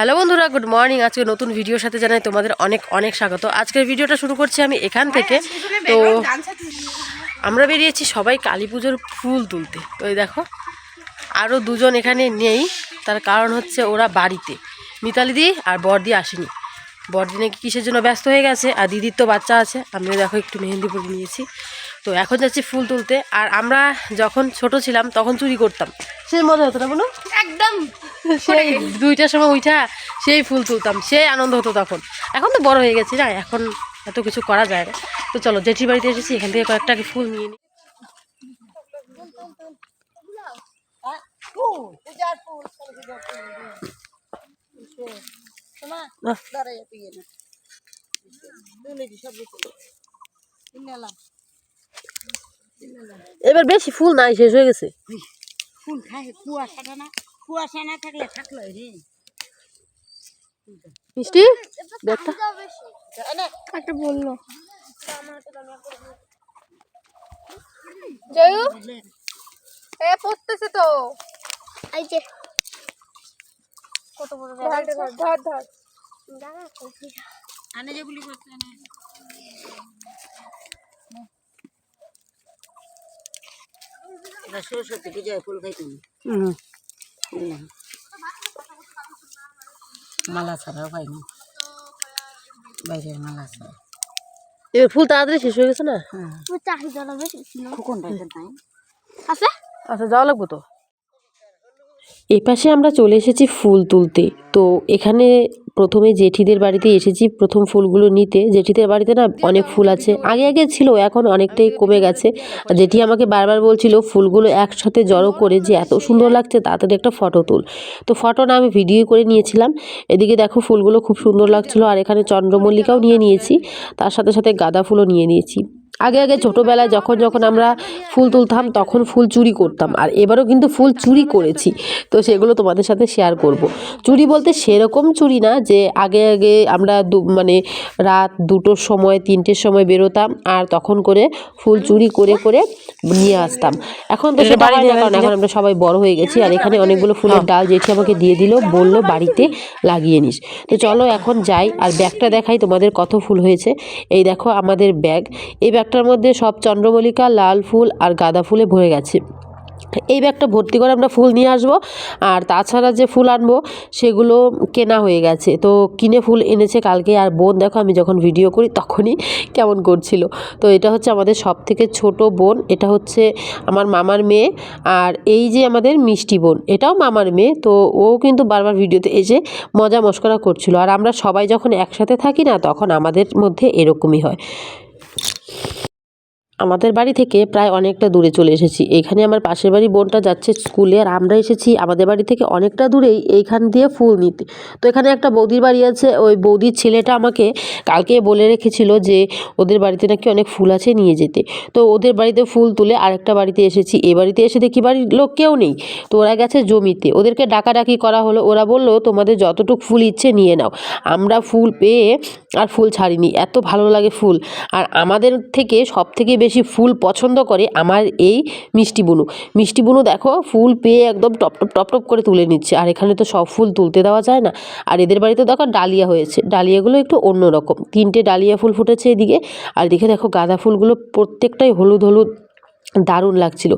Hello বন্ধুরা good morning আজকে নতুন ভিডিওর সাথে জানাই তোমাদের অনেক অনেক স্বাগত। আজকের ভিডিওটা শুরু করছি আমি এখান থেকে। তো আমরা বেরিয়েছি সবাই কালী পুজোর ফুল তুলতে। তো এই দেখো আরও দুজন এখানে নেই। তার কারণ হচ্ছে ওরা বাড়িতে। মিতালি দি আর বর্দি আসেনি। বর্দি নাকি কিসের জন্য ব্যস্ত হয়ে গেছে? আর দিদির তো বাচ্চা আছে। আমিও দেখো একটু মেহেন্দি পরে নিয়েছি। তো এখন যাচ্ছি ফুল তুলতে। আর আমরা যখন ছোট ছিলাম তখন চুরি করতাম। সে মজা হতো না বলো একদম। সেই দুইটার সময় উঠা সেই ফুল তুলতাম সেই আনন্দ হতো তখন। এখন তো বড় হয়ে গেছি না এখন এত কিছু করা যায় না। তো চলো জেঠির বাড়িতে এসেছি এখান থেকে কয়েকটা ফুল নিয়ে নিই আহ, এবার বেশি ফুল নাই শেষ হয়ে গেছে। ফুল খায় কুয়াশাটা না কুয়াশা না থাকলে থাকল রে। মিষ্টি দেখটা একটা বলল। জয়ু? এ পড়তেছে তো। এই যে। কত বড় ধর ধর ধর আনে যেগুলি করতে সরস্বতী পূজায় ফুল খাইতাম হুম। মালা ছাড়াও পাইনি। বাইরের মালা ছাড়া। এবার ফুল তাড়াতাড়ি শেষ হয়ে গেছে না? হ্যাঁ। চাহিদাটা বেশি ছিল। আছে? আচ্ছা যাওয়া লাগবো তো? এই পাশে আমরা চলে এসেছি ফুল তুলতে। তো এখানে প্রথমে জেঠিদের বাড়িতে এসেছি, প্রথম ফুলগুলো নিতে। জেঠিদের বাড়িতে না অনেক ফুল আছে। আগে আগে ছিল, এখন অনেকটাই কমে গেছে। জেঠি আমাকে বারবার বলছিল, ফুলগুলো একসাথে জড়ো করে যে এত সুন্দর লাগছে, তাড়াতাড়ি একটা ফটো তুল। তো ফটো না আমি ভিডিও করে নিয়েছিলাম। এদিকে দেখো ফুলগুলো খুব সুন্দর লাগছিল, আর এখানে চন্দ্রমল্লিকাও নিয়ে নিয়েছি। তার সাথে সাথে গাঁদা ফুলও নিয়ে নিয়েছি। আগে আগে ছোটোবেলায় যখন যখন আমরা ফুল তুলতাম, তখন ফুল চুরি করতাম। আর এবারও কিন্তু ফুল চুরি করেছি। তো সেগুলো তোমাদের সাথে শেয়ার করব। চুরি বলতে সেরকম চুরি না যে আগে আগে আমরা মানে রাত দুটোর সময়, তিনটের সময় বেরোতাম আর তখন করে ফুল চুরি করে করে নিয়ে আসতাম। এখন তো সেটা কারণ এখন আমরা সবাই বড় হয়ে গেছি আর এখানে অনেকগুলো ফুলের ডাল জেঠি আমাকে দিয়ে দিল, বলল বাড়িতে লাগিয়ে নিস। তো চলো এখন যাই আর ব্যাগটা দেখাই তোমাদের কত ফুল হয়েছে। এই দেখো আমাদের ব্যাগ। এই ব্যাগটার মধ্যে সব চন্দ্রমল্লিকা, লাল ফুল আর গাঁদা ফুলে ভরে গেছে। এই ব্যাগটা ভর্তি করে আমরা ফুল নিয়ে আসব। আর তাছাড়া যে ফুল আনব, সেগুলো কেনা হয়ে গেছে। তো কিনে ফুল এনেছে কালকে। আর বোন, দেখো, আমি যখন ভিডিও করি, তখনই কেমন করছিল। তো এটা হচ্ছে আমাদের সব থেকে ছোট বোন। এটা হচ্ছে আমার মামার মেয়ে। আর এই যে আমাদের মিষ্টি বোন, এটাও মামার মেয়ে। তো ও কিন্তু বারবার ভিডিওতে এসে মজা মস্করা করছিল। আর আমরা সবাই যখন একসাথে থাকি না, তখন আমাদের মধ্যে এরকমই হয়। আমাদের বাড়ি থেকে প্রায় অনেকটা দূরে চলে এসেছি। এখানে আমার পাশের বাড়ি বোনটা যাচ্ছে স্কুলে আর আমরা এসেছি আমাদের বাড়ি থেকে অনেকটা দূরেই এইখান দিয়ে ফুল নিতে। তো এখানে একটা বৌদির বাড়ি আছে, ওই বৌদির ছেলেটা আমাকে কালকে বলে রেখেছিল যে ওদের বাড়িতে নাকি অনেক ফুল আছে নিয়ে যেতে। তো ওদের বাড়িতে ফুল তুলে আরেকটা বাড়িতে এসেছি। এ বাড়িতে এসে দেখি বাড়ির লোক কেউ নেই। তো ওরা গেছে জমিতে। ওদেরকে ডাকাডাকি করা হলো। ওরা বলল, তোমাদের যতটুকু ফুল ইচ্ছে নিয়ে নাও। আমরা ফুল পেয়ে আর ফুল ছাড়িনি। এত ভালো লাগে ফুল। আর আমাদের থেকে সব থেকে বেশি ফুল পছন্দ করে আমার এই মিষ্টি বুনু। মিষ্টি বুনু দেখো, ফুল পেয়ে একদম টপ টপ টপ টপ করে তুলে নিচ্ছে। আর এখানে তো সব ফুল তুলতে দেওয়া যায় না। আর এদের বাড়িতে দেখো ডালিয়া হয়েছে। ডালিয়াগুলো একটু অন্যরকম। তিনটে ডালিয়া ফুল ফুটেছে এদিকে। আর এদিকে দেখো গাঁদা ফুলগুলো প্রত্যেকটাই হলুদ হলুদ দারুণ লাগছিল।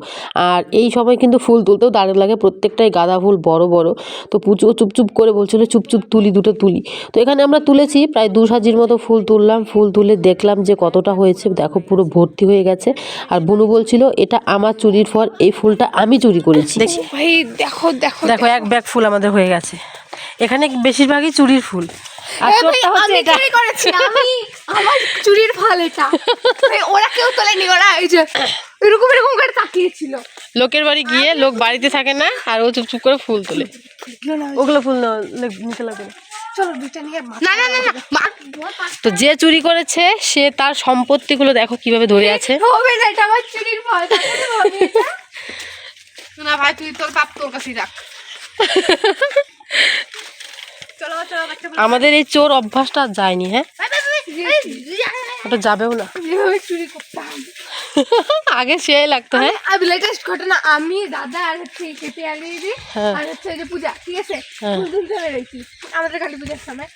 আর এই সময় কিন্তু ফুল তুলতেও দারুণ লাগে প্রত্যেকটাই গাঁদা ফুল বড় বড়। তো পুচু চুপচুপ করে বলছিল চুপচুপ তুলি দুটো তুলি। তো এখানে আমরা তুলেছি প্রায় দু সাজির মতো ফুল তুললাম ফুল তুলে দেখলাম যে কতটা হয়েছে। দেখো পুরো ভর্তি হয়ে গেছে। আর বুনু বলছিল এটা আমার চুরির ফল এই ফুলটা আমি চুরি করেছি। ভাই দেখো দেখো দেখো। এক ব্যাগ ফুল আমাদের হয়ে গেছে। এখানে বেশিরভাগই চুরির ফুল। আর চোরটা হচ্ছে এটা। চুরি করেছি আমি আমার চুরির ফল এটা। ওরা কেউ তোলেনি ওরা এই যে এরকম এরকম করে তাকিয়েছিল। লোকের বাড়ি গিয়ে লোক বাড়িতে থাকে না আর ও চুপচুপ করে ফুল তোলে। ওগুলো ফুল না নিতে লাগবে না চলো না না তো যে চুরি করেছে সে তার সম্পত্তিগুলো দেখো কীভাবে ধরে আছে। হবে না এটা আমার চুরির ফল তাহলে না। ভাই তুই তোর পাপ তোর কাছেই রাখ। আমাদের এই চোর অভ্যাসটা যায়নি হ্যাঁ? ওটা যাবেও না। চুরি করতাম। আগে সে লাগতো হ্যাঁ? আমি লেটেস্ট ঘটনা আমি দাদা আর হচ্ছে কেটে আগে হ্যাঁ। আর হচ্ছে যে পূজা ঠিক আছে? হ্যাঁ। ফুল তুলতে বেরোইছি আমাদের কালী পূজার সময়।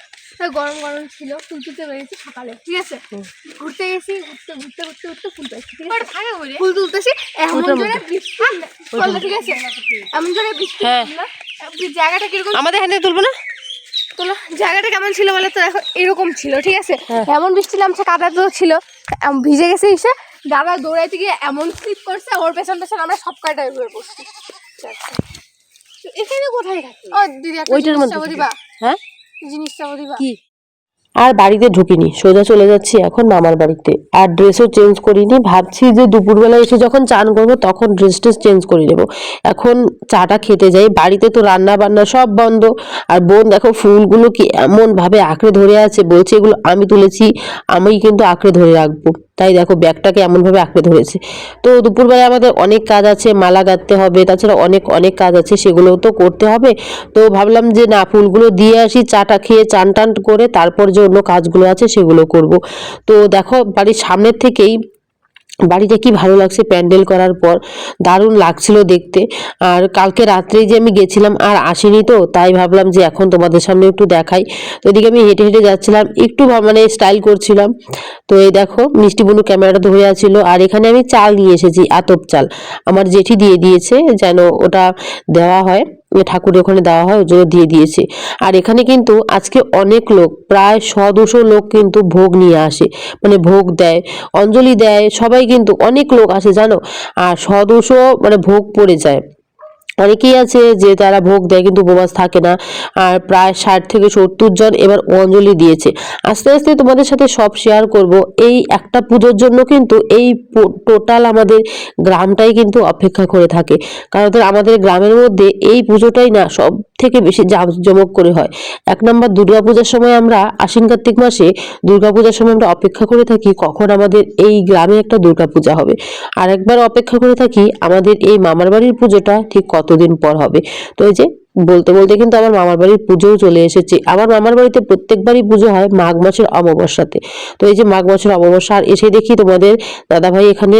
গরম গরম ছিল ফুল তুলতে বেরিয়েছি সকালে ঠিক আছে? ঘুরতে গেছি ঘুরতে ঘুরতে ঘুরতে ঘুরতে ফুল ঠিক আছে? ফুল তুলতেছি এমন জোরে বৃষ্টি ঠিক আছে? এমন জোরে বৃষ্টি হ্যাঁ। জায়গাটা কীরকম আমাদের হ্যান্ডে তুলবো না? তোলো জায়গাটা কেমন ছিল বলে তো? দেখো এরকম ছিল ঠিক আছে? হ্যাঁ। এমন বৃষ্টি নামছে কাদা তো ছিল ভিজে গেছে এসে। দাদা দৌড়াইতে গিয়ে এমন স্লিপ করছে ওর পেছন পেছন আমরা সব কাটায় ঘুরে পড়ছি। তো এখানে কোথায় থাকি? ও দিদি একটা জিনিস দিবা। হ্যাঁ? জিনিসটা দিবা। কি? আর বাড়িতে ঢুকিনি, সোজা চলে যাচ্ছি এখন মামার বাড়িতে। আর ড্রেসও চেঞ্জ করিনি, ভাবছি যে দুপুরবেলা এসে যখন চান করব তখন ড্রেস ট্রেস চেঞ্জ করে নেব। এখন চাটা খেতে যাই, বাড়িতে তো রান্না বান্না সব বন্ধ। আর বোন দেখো ফুলগুলো কি এমন ভাবে আঁকড়ে ধরে আছে, বলছে এগুলো আমি তুলেছি আমি কিন্তু আঁকড়ে ধরে রাখব। তাই দেখো ব্যাগটাকে এমনভাবে আঁকড়ে ধরেছে। তো দুপুরবেলায় আমাদের অনেক কাজ আছে, মালা গাঁথতে হবে, তাছাড়া অনেক অনেক কাজ আছে সেগুলোও তো করতে হবে। তো ভাবলাম যে না, ফুলগুলো দিয়ে আসি, চাটা খেয়ে চান টান করে তারপর যে অন্য কাজগুলো আছে সেগুলো করব। তো দেখো, বাড়ির সামনের থেকেই বাড়িটা কি ভালো লাগছে প্যান্ডেল করার পর, দারুণ লাগছিল দেখতে। আর কালকে রাত্রেই যে আমি গেছিলাম আর আসিনি তো, তাই ভাবলাম যে এখন তোমাদের সামনে একটু দেখাই। তো এদিকে আমি হেঁটে হেঁটে যাচ্ছিলাম, একটু মানে স্টাইল করছিলাম। তো এই দেখো, মিষ্টি বুনু ক্যামেরাটা ধরে আছিল। আর এখানে আমি চাল নিয়ে এসেছি, আতপ চাল। আমার জেঠি দিয়ে দিয়েছে যেন ওটা দেওয়া হয়। ঠাকুরের ওখানে দেওয়া হয়, ওই দিয়ে দিয়েছে। আর এখানে কিন্তু আজকে অনেক লোক, প্রায় শ দুশো লোক কিন্তু ভোগ নিয়ে আসে। মানে ভোগ দেয়, অঞ্জলি দেয়, সবাই কিন্তু অনেক লোক আসে, জানো? আর শ দুশো মানে ভোগ পড়ে যায়। অনেকেই আছে যে তারা ভোগ দেয় কিন্তু উপবাস থাকে না। আর প্রায় ষাট থেকে সত্তর জন এবার অঞ্জলি দিয়েছে। আস্তে আস্তে তোমাদের সাথে সব শেয়ার করব। এই একটা পুজোর জন্য কিন্তু এই টোটাল আমাদের গ্রামটাই কিন্তু অপেক্ষা করে থাকে। কারণ আমাদের গ্রামের মধ্যে এই পুজোটাই না সব থেকে বেশি জাঁকজমক করে হয়। এক নম্বর দুর্গাপূজার সময় আমরা আশ্বিন কার্তিক মাসে দুর্গাপূজার সময় আমরা অপেক্ষা করে থাকি কখন আমাদের এই গ্রামে একটা দুর্গাপূজা হবে। আর একবার অপেক্ষা করে থাকি আমাদের এই মামার বাড়ির পুজোটা ঠিক কতদিন পর হবে। তো এই যে বলতে বলতে কিন্তু আমার মামার বাড়ির পুজোও চলে এসেছে। আমার মামার বাড়িতে প্রত্যেকবারই পুজো হয় মাঘ মাসের অমাবস্যাতে। তো এই যে মাঘ মাসের অমাবস্যা, আর এসে দেখি তোমাদের দাদাভাই এখানে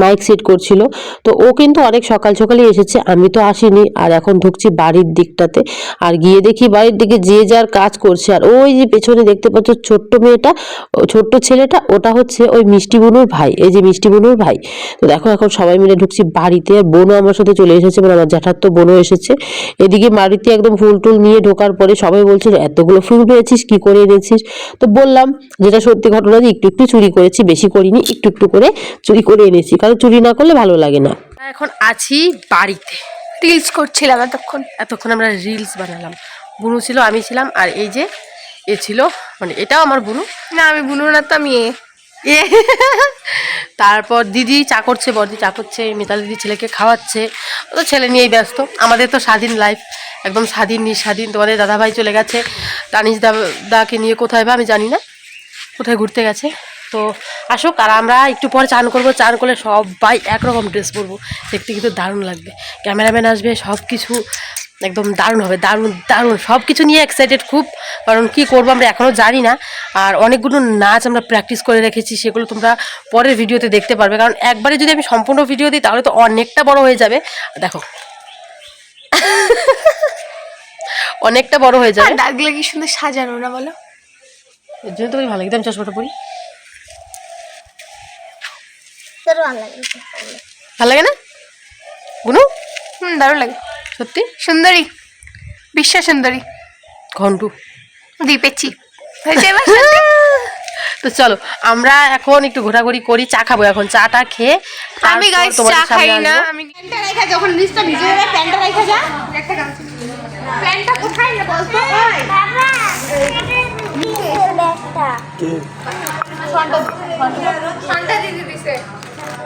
মাইক সেট করছিল। তো ও কিন্তু অনেক সকাল সকালে এসেছে, আমি তো আসিনি, আর এখন ঢুকছি বাড়ির দিকটাতে। আর গিয়ে দেখি বাড়ির দিকে যে যার কাজ করছে, আর ওই যে পেছনে দেখতে পাচ্ছ ছোট্ট মেয়েটা, ছোট্ট ছেলেটা, ওটা হচ্ছে ওই মিষ্টি বুনুর ভাই, এই যে মিষ্টি বুনুর ভাই। তো দেখো এখন সবাই মিলে ঢুকছি বাড়িতে, আর বোনও আমার সাথে চলে এসেছে মানে আমার জ্যাঠার তো বোনও এসেছে। এদিকে বাড়িতে একদম ফুল টুল নিয়ে ঢোকার পরে সবাই বলছিল এতগুলো ফুল পেয়েছিস, কি করে এনেছিস? তো বললাম, যেটা সত্যি ঘটনা যে একটু একটু চুরি করেছি, বেশি করিনি, একটু একটু করে চুরি করে এনেছি। কারণ চুরি না করলে ভালো লাগে না। এখন আছি বাড়িতে। রিলস করছিলাম এতক্ষণ। এতক্ষণ আমরা রিলস বানালাম। বুনু ছিল আমি ছিলাম আর এই যে এ ছিল মানে এটাও আমার বুনু। না আমি বুনু না তো আমি এ। এ। তারপর দিদি চা করছে বড়দি চা করছে মিতালি দিদি ছেলেকে খাওয়াচ্ছে। ও তো ছেলে নিয়েই ব্যস্ত। আমাদের তো স্বাধীন লাইফ একদম স্বাধীন নিঃস্বাধীন। তোমাদের দাদাভাই চলে গেছে। তানিশ দাকে নিয়ে কোথায় বা আমি জানি না। কোথায় ঘুরতে গেছে। তো আসুক আর আমরা একটু পরে চান করব। চান করলে সবাই একরকম ড্রেস পরবো। দেখতে কিন্তু দারুণ লাগবে। ক্যামেরাম্যান আসবে সব কিছু একদম দারুণ হবে। দারুণ দারুণ। সব কিছু নিয়ে এক্সাইটেড খুব কারণ কি করব আমরা এখনও জানি না। আর অনেকগুলো নাচ আমরা প্র্যাকটিস করে রেখেছি সেগুলো তোমরা পরের ভিডিওতে দেখতে পারবে। কারণ একবারে যদি আমি সম্পূর্ণ ভিডিও দিই তাহলে তো অনেকটা বড় হয়ে যাবে। দেখো। অনেকটা বড় হয়ে যাবে। দাগগুলো কি সুন্দর সাজানো না বলো? এর জন্য তো বেশ ভালো লাগে আমি চশমাটা পরি। ভালো লাগে ভালো লাগে না? গুনু? হুম দারুণ লাগে। সত্যি? সুন্দরী। বিশ্ব সুন্দরী। ঘন্টু। হয়েছে তো চলো আমরা এখন একটু ঘোরাঘুরি করি চা খাব এখন। চাটা খেয়ে আমি গাইস চা খাই না। আমি প্যান্টটা রেখে যখন নিচটা ভিজে যাবে প্যান্টটা রেখে যা। একটা গান প্যান্টটা কোথায় না বলতো? ঠান্ডা দিদি দিছে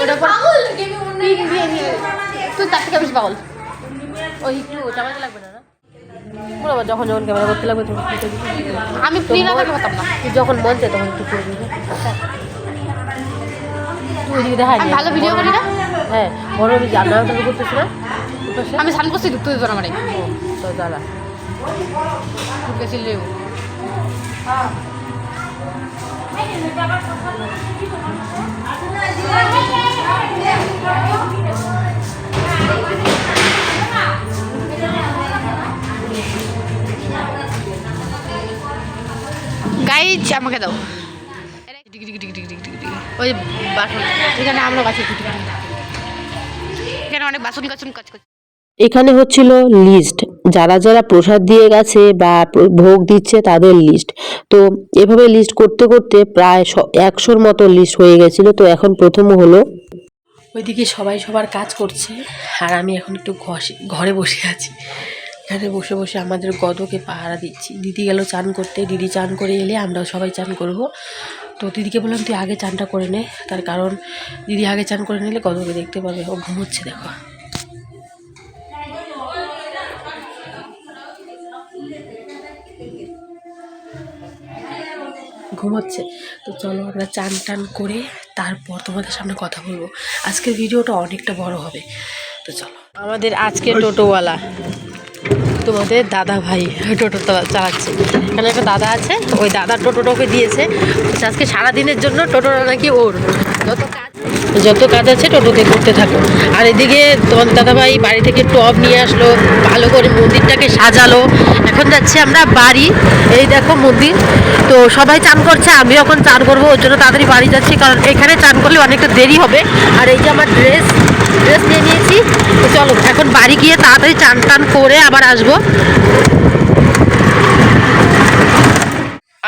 ওটা পর আমি দিয়ে নিয়ে তুই তার থেকে বেশি পাগল। ওই একটু চামাতে লাগবে না বলো যখন যখন ক্যামেরা করতে লাগবে দিবি। আমি ফ্রি না থাকতে পারতাম না। তুই যখন মন চায় তখন একটু করে দিবি। তুই ওইদিকে আমি ভালো ভিডিও করি না? হ্যাঁ বড় আমি জান্না তো করতেছি না। আমি সান বসে ঢুকতে দিত না মানে ও, তো দাঁড়া। ঢুকেছিল। গাইজ আমাকে দাও। ওই বাসন এখানে আমরা বাসি টিকি টিকি টিকি। এখানে অনেক বাসন কাসন কাজ করছে এখানে হচ্ছিল লিস্ট যারা যারা প্রসাদ দিয়ে গেছে বা ভোগ দিচ্ছে তাদের লিস্ট তো এভাবে লিস্ট করতে করতে প্রায় একশোর মতো লিস্ট হয়ে গেছিল। তো এখন প্রথম হলো ওইদিকে সবাই সবার কাজ করছে, আর আমি এখন একটু ঘরে বসে আছি। এখানে বসে বসে আমাদের গদকে পাহারা দিচ্ছি। দিদি গেল চান করতে, দিদি চান করে এলে আমরাও সবাই চান করব। তো দিদিকে বললাম, তুই আগে চানটা করে নে। তার কারণ দিদি আগে চান করে নিলে গদকে দেখতে পাবে, ও ঘুমোচ্ছে দেখো। ঘুমোচ্ছে। তো চলো আমরা চান টান করে তারপর তোমাদের সামনে কথা বলব। আজকের ভিডিওটা অনেকটা বড় হবে। তো চলো। আমাদের আজকে টোটোওয়ালা। তোমাদের দাদা ভাই টোটো চলা- চালাচ্ছে। এখানে একটা দাদা আছে ওই দাদা টোটোটাকে দিয়েছে। আজকে সারাদিনের জন্য টোটোটা নাকি ওর। যত যত কাজ আছে টোটোতে করতে থাকো। আর এদিকে দাদাভাই বাড়ি থেকে টব নিয়ে আসলো, ভালো করে মন্দিরটাকে সাজালো। এখন যাচ্ছি আমরা বাড়ি। এই দেখো মন্দির। তো সবাই চান করছে, আমি এখন চান করব, ওর জন্য তাড়াতাড়ি বাড়ি যাচ্ছি, কারণ এখানে চান করলে অনেকটা দেরি হবে। আর এই যে আমার ড্রেস ড্রেস নিয়ে নিয়েছি। চলো, এখন বাড়ি গিয়ে তাড়াতাড়ি চান টান করে আবার আসব।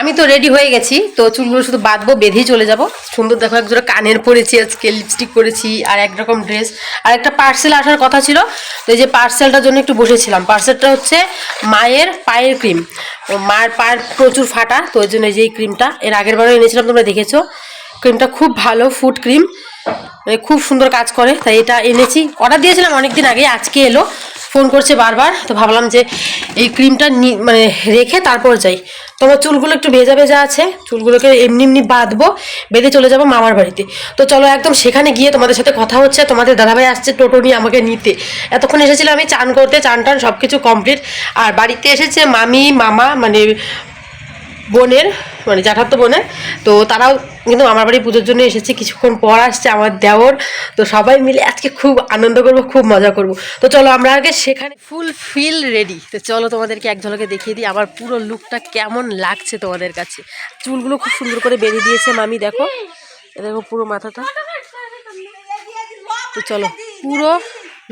আমি তো রেডি হয়ে গেছি। তো চুলগুলো শুধু বাঁধবো, বেঁধেই চলে যাব। সুন্দর দেখো, একজোড়া কানের পরেছি, আজকে লিপস্টিক করেছি, আর একরকম ড্রেস আর একটা পার্সেল আসার কথা ছিল, তো এই যে পার্সেলটার জন্য একটু বসেছিলাম। পার্সেলটা হচ্ছে মায়ের পায়ের ক্রিম মায়ের পায়ের প্রচুর ফাটা, তো ওই জন্য এই ক্রিমটা এর আগের বারও এনেছিলাম, তোমরা দেখেছ। ক্রিমটা খুব ভালো ফুড ক্রিম মানে খুব সুন্দর কাজ করে, তাই এটা এনেছি। অর্ডার দিয়েছিলাম অনেক দিন আগে আজকে এলো। ফোন করছে বারবার, তো ভাবলাম যে এই ক্রিমটা মানে রেখে তারপর যাই। তোমার চুলগুলো একটু ভেজা ভেজা আছে, চুলগুলোকে এমনি এমনি বাঁধবো, বেঁধে চলে যাব মামার বাড়িতে। তো চলো একদম সেখানে গিয়ে তোমাদের সাথে কথা হচ্ছে, তোমাদের দাদাভাই আসছে টোটো নিয়ে আমাকে নিতে। এতক্ষণ এসেছিলাম আমি চান করতে, চান টান সব কিছু কমপ্লিট আর বাড়িতে এসেছে মামি, মামা মানে বোনের মানে জ্যাঠাতো বোনের। তো তারাও কিন্তু আমার বাড়ি পুজোর জন্য এসেছে, কিছুক্ষণ পর আসছে আমার দেওর। তো সবাই মিলে আজকে খুব আনন্দ করব, খুব মজা করব। তো চলো আমরা আগে সেখানে ফুল ফিল রেডি তো চলো তোমাদেরকে এক ঝলকে দেখিয়ে দিই, আমার পুরো লুকটা কেমন লাগছে তোমাদের কাছে। চুলগুলো খুব সুন্দর করে বেঁধে দিয়েছে মামি, দেখো। দেখো পুরো মাথাটা। তো চলো পুরো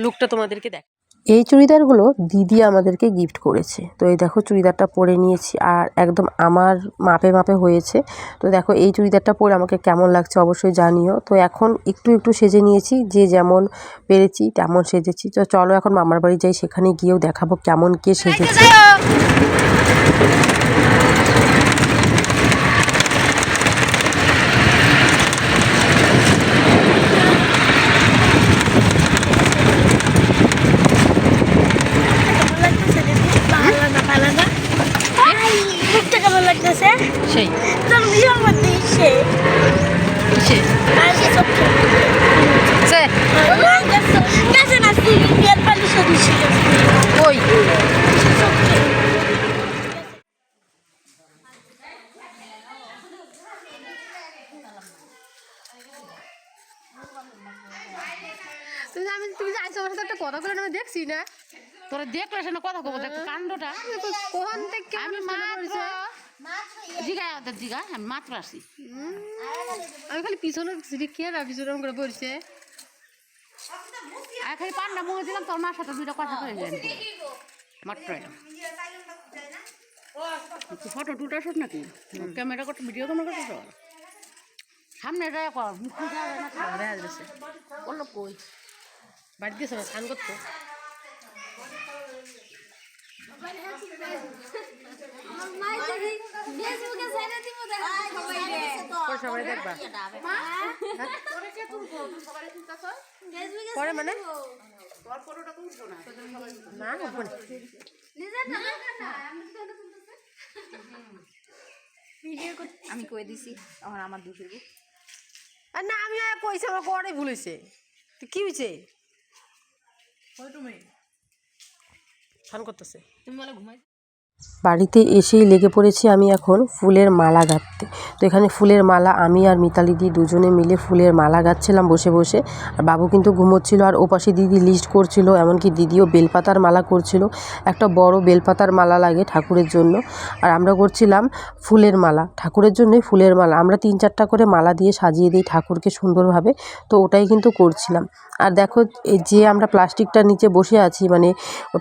লুকটা তোমাদেরকে দেখ এই চুড়িদারগুলো দিদি আমাদেরকে গিফট করেছে। তো এই দেখো চুড়িদারটা পরে নিয়েছি আর একদম আমার মাপে মাপে হয়েছে। তো দেখো এই চুড়িদারটা পরে আমাকে কেমন লাগছে অবশ্যই জানিও। তো এখন একটু একটু সেজে নিয়েছি, যে যেমন পেরেছি তেমন সেজেছি। তো চলো এখন মামার বাড়ি যাই, সেখানে গিয়েও দেখাবো কেমন কে সেজেছে মুখটা কেমন লাগতেছে সেই তোর ভিডিও মধ্যে সে সে আর সব সে গেছে না তুই বিয়ের পালি সবই শিখেছে ওই তুমি আমি তুমি যে আমার সাথে একটা কথা বলে আমি দেখছি না তোরা দেখলে সে কথা কব দেখ কাণ্ডটা কোন থেকে আমি মাত্র জিগায় ওদের জিগায় আমি মাত্র আসি আমি খালি পিছনে খেয়ে না পিছনে করে পড়ছে খালি পান্ডা মুখে দিলাম তোর মার সাথে দুইটা কথা কয়ে গেলেন মাত্র ফটো টুটা শুট নাকি ক্যামেরা করতে ভিডিও ক্যামেরা করতে সামনে যায় কর মুখে যায় না ঘরে আসবে বলল কই বাড়ি দিয়েছে না স্নান করতে সবাই দেখবা পরে মানে? না আমি কয়ে দিছি এখন আমার দুশো আর না আমি আর কইছি আমার করে ভুল হয়েছে তো কি হয়েছে ফান করতেছে। তুমি বলে ঘুমাই বাড়িতে এসেই লেগে পড়েছি আমি এখন ফুলের মালা গাঁথতে। তো এখানে ফুলের মালা আমি আর মিতালি দি দুজনে মিলে ফুলের মালা গাঁথছিলাম বসে বসে। আর বাবু কিন্তু ঘুমোচ্ছিল আর ওপাশে দিদি লিস্ট করছিল, এমনকি দিদিও বেলপাতার মালা করছিল। একটা বড় বেলপাতার মালা লাগে ঠাকুরের জন্য। আর আমরা করছিলাম ফুলের মালা, ঠাকুরের জন্যই ফুলের মালা। আমরা তিন চারটা করে মালা দিয়ে সাজিয়ে দিই ঠাকুরকে সুন্দরভাবে, তো ওটাই কিন্তু করছিলাম। আর দেখো যে আমরা প্লাস্টিকটা নিচে বসে আছি মানে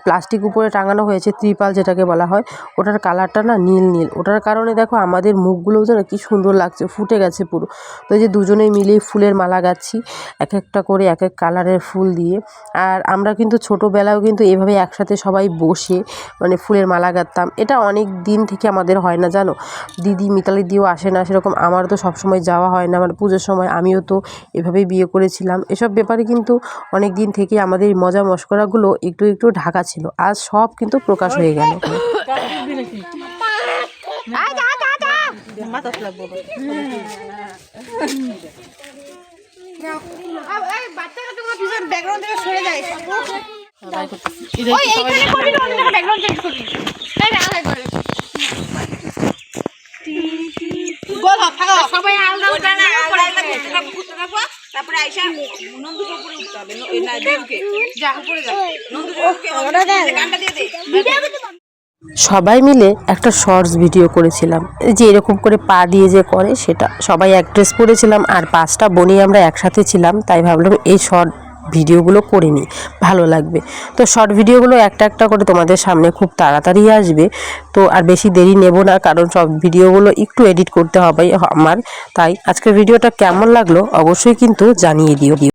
প্লাস্টিক উপরে টাঙানো হয়েছে ত্রিপাল যেটাকে বলা হয় ওটার কালারটা না নীল নীল। ওটার কারণে দেখো আমাদের মুখগুলোও যেন কি সুন্দর লাগছে, ফুটে গেছে পুরো। তো এই যে দুজনেই মিলেই ফুলের মালা গাচ্ছি এক একটা করে এক এক কালারের ফুল দিয়ে। আর আমরা কিন্তু ছোটোবেলাও কিন্তু এভাবে একসাথে সবাই বসে মানে ফুলের মালা গাঁথতাম এটা অনেক দিন থেকে আমাদের হয় না, জানো? দিদি মিতালি দিও আসে না, সেরকম আমার তো সবসময় যাওয়া হয় না। আমার পুজোর সময় আমিও তো এভাবেই বিয়ে করেছিলাম। এসব ব্যাপারে কিন্তু অনেক দিন থেকে আমাদের মজা মস্করাগুলো একটু একটু ঢাকা ছিল। আজ সব কিন্তু প্রকাশ হয়ে গেল। সবাই আলাদা আলাদা না তারপরে আইসা নন্দুকে উপরে উঠতে হবে ন- এই না দেবকে যা উপরে যা। নন্দুকে গানটা দিয়ে দে। সবাই মিলে একটা শর্টস ভিডিও করেছিলাম। যে এরকম করে পা দিয়ে যে করে, সেটা সবাই এক ড্রেস পরেছিলাম আর পাঁচটা বোনই আমরা একসাথে ছিলাম, তাই ভাবলাম এই শর্ট ভিডিওগুলো করে নিই, ভালো লাগবে। তো শর্ট ভিডিওগুলো একটা একটা করে তোমাদের সামনে খুব তাড়াতাড়ি আসবে, তো আর বেশি দেরি নেব না, কারণ সব ভিডিওগুলো একটু এডিট করতে হবে আমার। তাই আজকের ভিডিওটা কেমন লাগল অবশ্যই কিন্তু জানিয়ে দিও।